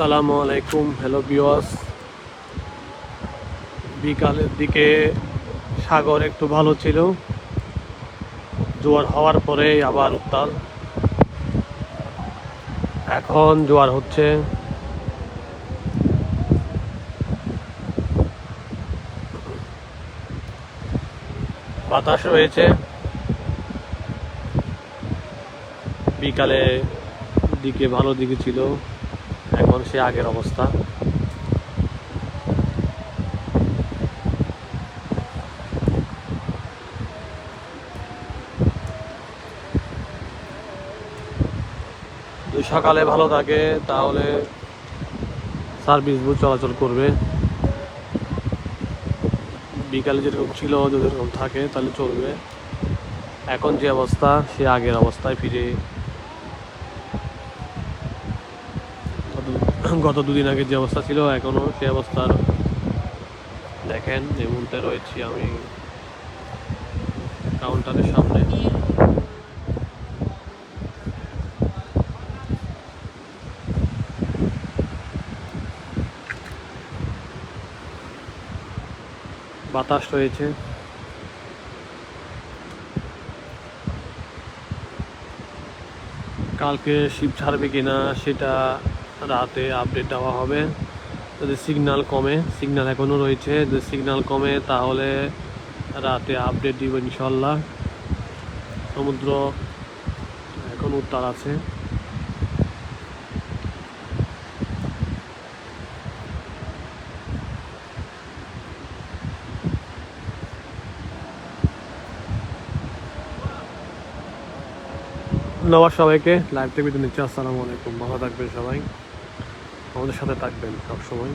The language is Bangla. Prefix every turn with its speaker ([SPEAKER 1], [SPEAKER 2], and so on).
[SPEAKER 1] আসসালামু আলাইকুম হ্যালো বিওয়াস বিকালের দিকে সাগর একটু ভালো ছিল। জোয়ার হওয়ার পরে আবার উত্তাল। এখন জোয়ার হচ্ছে। বাতাস রয়েছে। বিকালে দিকে ভালো দিকে ছিল। এখন সে আগের অবস্থা। সকালে ভালো থাকে, তাহলে সার্ভিস বুট চলাচল করবে। বিকালে যেরকম ছিল, যদি এরকম থাকে, তাহলে চলবে। এখন যে অবস্থা, সে আগের অবস্থায় ফিরে গত- দুদিন আগে যে অবস্থা ছিল, এখনও সে অবস্থার দেখেন এই মুহূর্তে রয়েছি আমি কাউন্টারের সামনে। বাতাস রয়েছে। কালকে শিপ ছাড়বে কিনা, সেটা রাতে আপডেট দেওয়া হবে। যদি সিগন্যাল কমে সিগন্যাল এখনও রয়েছে, যদি সিগন্যাল কমে তাহলে রাতে আপডেট দিব ইনশাল্লাহ সমুদ্র এখন উত্তাল আছে। ধন্যবাদ সবাইকে। লাইভ থেকে নিচ্ছি। আসসালামু আলাইকুম। ভালো থাকবেন সবাই। আমাদের সাথে থাকবেন সবসময়।